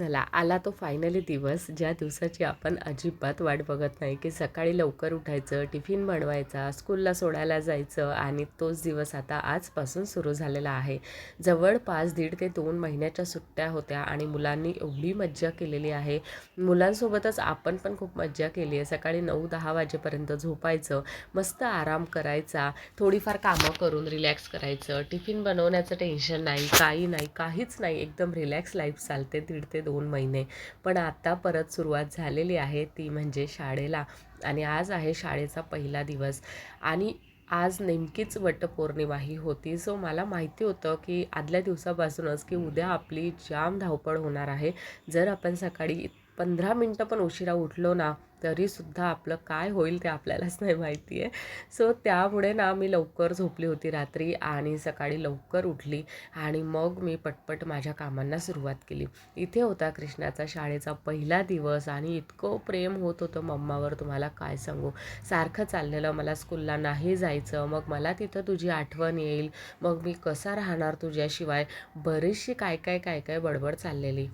चला आला तो फायनली दिवस ज्या दिवसाची आपण अजिबात वाट बघत नाही की सकाळी लवकर उठायचं टिफिन बनवायचा स्कूलला सोडायला जायचं आणि तोच दिवस आता आजपासून सुरू झालेला आहे. जवळपास दीड ते दोन महिन्याच्या सुट्ट्या होत्या आणि मुलांनी एवढी मज्जा केलेली आहे. मुलांसोबतच आपण पण खूप मज्जा केली आहे. सकाळी नऊ दहा वाजेपर्यंत झोपायचं मस्त आराम करायचा थोडीफार कामं करून रिलॅक्स करायचं टिफिन बनवण्याचं टेन्शन नाही काही नाही काहीच नाही. एकदम रिलॅक्स लाईफ चालते दीड ते दोन दोन महिने. पण आता परत सुरुवात झालेली आहे ती म्हणजे शाळेला. आणि आज आहे शाळेचा पहिला दिवस. आणि आज नेमकीच वटपौर्णिमा ही होती. सो मला माहिती होतं की आदल्या दिवसापासूनच की उद्या आपली जाम धावपळ होणार आहे. जर आपण सकाळी पंधरा मिनटं पण उशिरा उठलो ना तरीसुद्धा आपलं काय होईल ते आपल्यालाच नाही माहिती आहे सो त्यामुळे ना मी लवकर झोपली होती रात्री आणि सकाळी लवकर उठली आणि मग मी पटपट माझ्या कामांना सुरुवात केली. इथे होता कृष्णाचा शाळेचा पहिला दिवस आणि इतकं प्रेम होत होतं मम्मावर तुम्हाला काय सांगू? सारखं चाललेलं मला स्कूलला नाही जायचं मग मला तिथं तुझी आठवण येईल मग मी कसा राहणार तुझ्याशिवाय? बरीचशी काय काय काय काय बडबड चाललेली.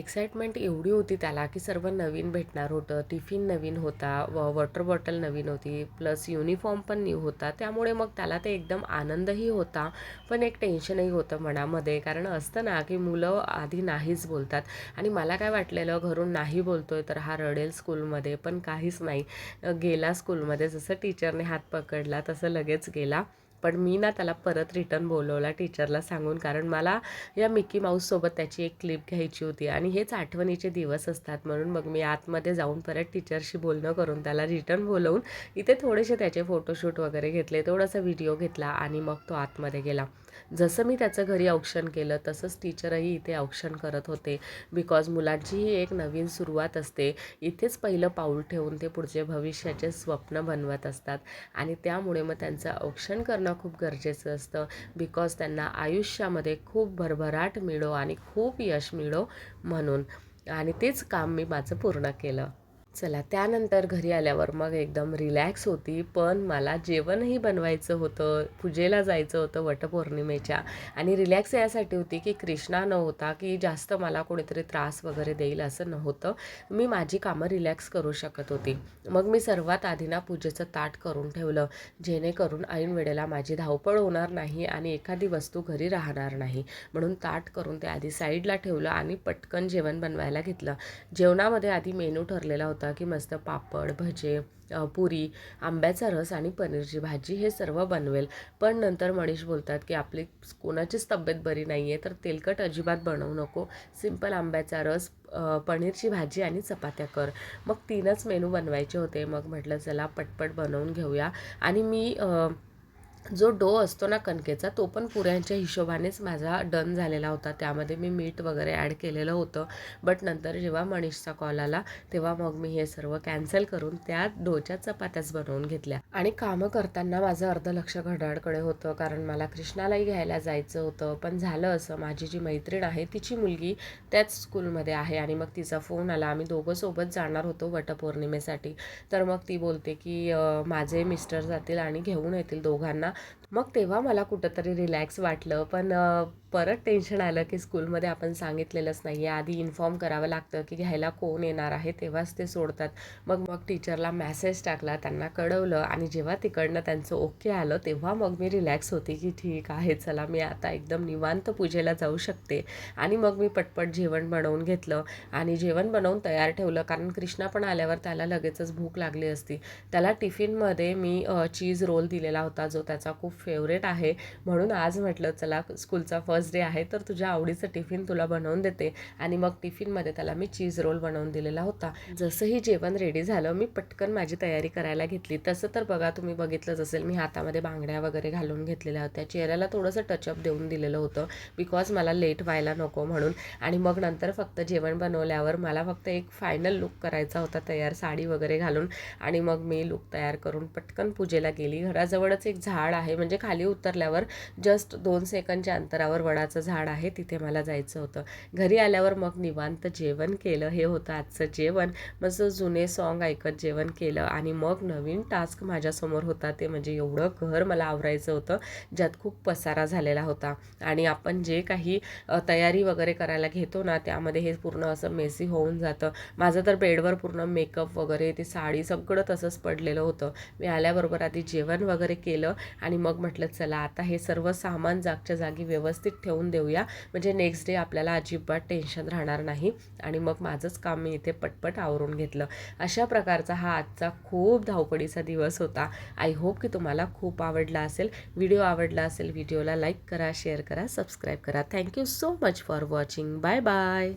एक्साइटमेंट एवढी होती त्याला की सर्व नवीन भेटणार होतं टिफिन नवीन होता व वॉटर बॉटल नवीन होती प्लस युनिफॉर्म पण न्यू होता. त्यामुळे मग त्याला ते एकदम आनंदही होता पण एक टेन्शनही होतं मनामध्ये. कारण असतं ना की मुलं आधी नाहीच बोलतात. आणि मला काय वाटलेलं घरून नाही बोलतोय तर हा रडेल स्कूलमध्ये पण काहीच नाही. गेला स्कूलमध्ये जसं टीचरने हात पकडला तसं लगेच गेला. पण मी ना त्याला परत रिटर्न बोलवला टीचरला सांगून कारण मला या मिकी माऊससोबत त्याची एक क्लिप घ्यायची होती. आणि हेच आठवणीचे दिवस असतात म्हणून मग मी आतमध्ये जाऊन परत टीचरशी बोलणं करून त्याला रिटर्न बोलवून इथे थोडेसे त्याचे फोटोशूट वगैरे घेतले थोडासा व्हिडिओ घेतला आणि मग तो आतमध्ये गेला. जसं मी त्याचं घरी औक्षण केलं तसंच टीचरही इथे औक्षण करत होते. बिकॉज मुलांची ही एक नवीन सुरुवात असते. इथेच पहिलं पाऊल ठेवून ते पुढचे भविष्याचे स्वप्न बनवत असतात. आणि त्यामुळे मग त्यांचं औक्षण करणं खूप गरजेचं असतं. बिकॉज त्यांना आयुष्यामध्ये खूप भरभराट मिळो आणि खूप यश मिळो म्हणून. आणि तेच काम मी माझं पूर्ण केलं. चला त्यानंतर घरी आल्यावर मग एकदम रिलॅक्स होती पण मला जेवणही बनवायचं होतं पूजेला जायचं होतं वटपौर्णिमेच्या. आणि रिलॅक्स यासाठी होती की कृष्णा नव्हता की जास्त मला कोणीतरी त्रास वगैरे देईल असं नव्हतं. मी माझी कामं रिलॅक्स करू शकत होती. मग मी सर्वात आधी ना पूजेचं ताट करून ठेवलं जेणेकरून ऐन वेळेला माझी धावपळ होणार नाही आणि एखादी वस्तू घरी राहणार नाही. म्हणून ताट करून ते आधी साईडला ठेवलं आणि पटकन जेवण बनवायला घेतलं. जेवणामध्ये आधी मेनू ठरलेला होता होता की मस्त पापड भजे पुरी आंब्याचा रस आणि पनीरची भाजी हे सर्व बनवेल. पण नंतर मनीष बोलतात की आपली कोणाचीच तब्येत बरी नाही आहे तर तेलकट अजिबात बनवू नको. सिंपल आंब्याचा रस पनीरची भाजी आणि चपात्या कर. मग तीनच मेनू बनवायचे होते. मग म्हटलं चला पटपट बनवून घेऊया. आणि मी जो डो असतो ना कणकेचा तो पण पुऱ्यांच्या हिशोबानेच माझा डन झालेला होता. त्यामध्ये मी मीठ वगैरे ॲड केलेलं होतं. बट नंतर जेव्हा मनीषचा कॉल आला तेव्हा मग मी हे सर्व कॅन्सल करून त्या डोच्या चपात्याच बनवून घेतल्या. आणि कामं करताना माझं अर्ध लक्ष घड्याळकडे होतं कारण मला कृष्णालाही घ्यायला जायचं होतं. पण झालं असं माझी जी मैत्रीण आहे तिची मुलगी त्याच स्कूलमध्ये आहे आणि मग तिचा फोन आला. आम्ही दोघं सोबत जाणार होतो वटपौर्णिमेसाठी. तर मग ती बोलते की माझे मिस्टर जातील आणि घेऊन येतील दोघांना. да, मग तेव्हा मला कुठंतरी रिलॅक्स वाटलं. पण परत टेन्शन आलं की स्कूलमध्ये आपण सांगितलेलंच नाही आहे आधी इन्फॉर्म करावं लागतं की घ्यायला कोण येणार आहे तेव्हाच ते सोडतात. मग मग टीचरला मॅसेज टाकला त्यांना कळवलं आणि जेव्हा तिकडनं त्यांचं ओके आलं तेव्हा मग मी रिलॅक्स होती की ठीक आहे चला मी आता एकदम निवांत पूजेला जाऊ शकते. आणि मग मी पटपट जेवण बनवून घेतलं आणि जेवण बनवून तयार ठेवलं. कारण कृष्णा पण आल्यावर त्याला लगेचच भूक लागली असती. त्याला टिफिनमध्ये मी चीज रोल दिलेला होता जो त्याचा खूप फेवरेट आहे. म्हणून आज म्हटलं चला स्कूलचा फर्स्ट डे आहे तर तुझ्या आवडीचं टिफिन तुला बनवून देते. आणि मग टिफिनमध्ये त्याला मी चीज रोल बनवून दिलेला होता. जसंही जेवण रेडी झालं मी पटकन माझी तयारी करायला घेतली. तसं तर बघा तुम्ही बघितलंच असेल मी हातामध्ये बांगड्या वगैरे घालून घेतलेल्या होत्या. चेहऱ्याला थोडंसं टचअप देऊन दिलेलं होतं. बिकॉज मला लेट व्हायला नको म्हणून. आणि मग नंतर फक्त जेवण बनवल्यावर मला फक्त एक फायनल लुक करायचा होता तयार साडी वगैरे घालून. आणि मग मी लुक तयार करून पटकन पूजेला गेली. घराजवळच एक झाड आहे म्हणजे म्हणजे खाली उतरल्यावर जस्ट दोन सेकंडच्या अंतरावर वडाचं झाड आहे तिथे मला जायचं होतं. घरी आल्यावर मग निवांत जेवण केलं. हे होतं आजचं जेवण. मस्त जुने सॉन्ग ऐकत जेवण केलं आणि मग नवीन टास्क माझ्यासमोर होता ते म्हणजे एवढं घर मला आवरायचं होतं ज्यात खूप पसारा झालेला होता. आणि आपण जे काही तयारी वगैरे करायला घेतो ना त्यामध्ये हे पूर्ण असं मेसी होऊन जातं. माझं तर बेडवर पूर्ण मेकअप वगैरे ते साडी सगळं तसंच पडलेलं होतं. मी आल्याबरोबर आधी जेवण वगैरे केलं आणि मग म्हटलं चला आता हे सर्व सामान जागच्या जागी व्यवस्थित ठेवून देऊया. म्हणजे नेक्स्ट डे आपल्याला अजिबात टेन्शन राहणार नाही. आणि मग माझंच काम मी इथे पटपट आवरून घेतलं. अशा प्रकारचा हा आजचा खूप धावपळीचा दिवस होता. आय होप की तुम्हाला खूप आवडला असेल. व्हिडिओ आवडला असेल व्हिडिओला लाईक करा शेअर करा सबस्क्राईब करा. Thank you so much for watching bye bye